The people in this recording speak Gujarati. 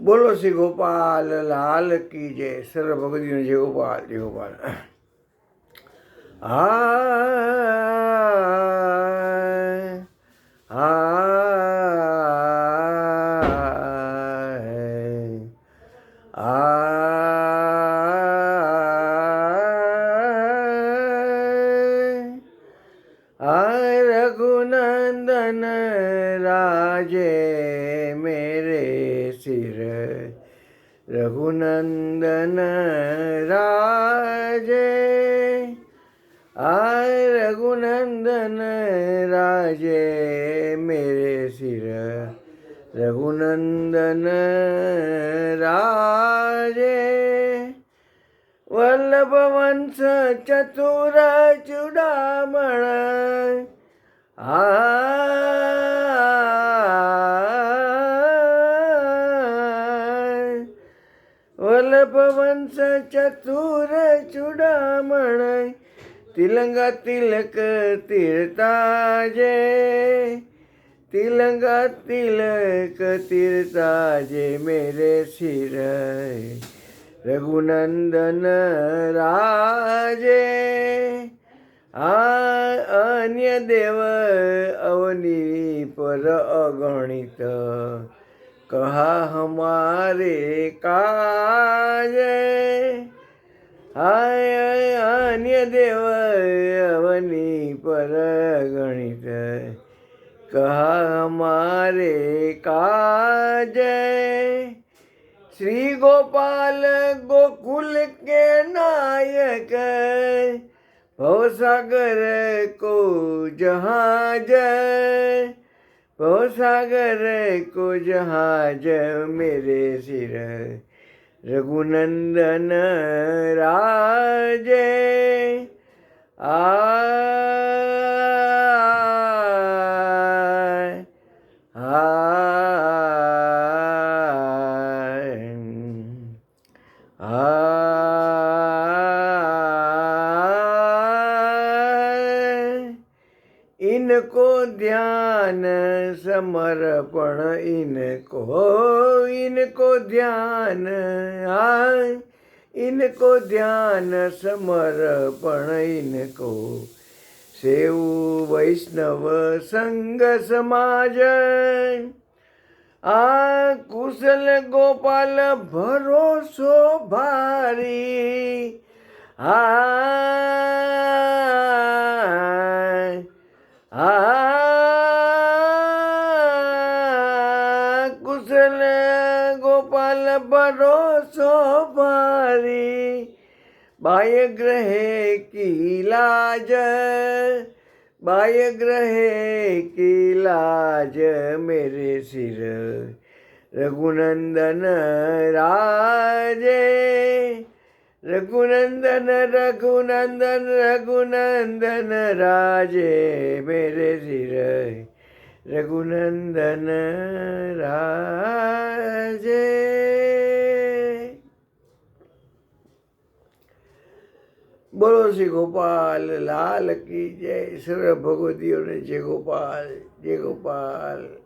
બોલો શ્રી ગોપાલ લાલ કી જય. સર્વ ભગવતીનો જય ગોપાલ જય ગોપાલ. આ मन राजे मेरे सिर। रघुनंदन राजे। आय रघुनंदन राजे मेरे सिर। रघुनंदन राजे। वल्लभवंश चतुर चुड़ाम आ વલ્લભ વંશ ચતુર ચુડામણ, તિલંગા તિલક તીર્તાજે તિલંગા તિલક તીર્તાજે મેરે શિર, રઘુનંદન રાજે. આ અન્ય દેવ અવની પર અગણિત कहा हमारे काज हाय अन्य देव अवनी पर गणित कहा हमारे काज श्री गोपाल गोकुल के नायक भवसागर को जहाँ जय जहाज़ सागर को जहाज़ मेरे सिर। रघुनंदन राजे आ आ इनको ध्यान समर्पण इनको इनको ध्यान आय इनको ध्यान समर्पण इनको। सेव वैष्णव संग समाज आ कुशल गोपाल भरोसो भारी आ ભરોસો ભારી બાય ગ્રહે કી લાજ બાય ગ્રહે કી લાજ મેરે સિર રઘુનંદન રાજે, રઘુનંદન રઘુનંદન રઘુનંદન રાજે મેરે સિર રઘુનંદન રાજે. બોલો શ્રી ગોપાલ લાલ કી જય. સર્વ ભગવતીઓને જય ગોપાલ જય ગોપાલ.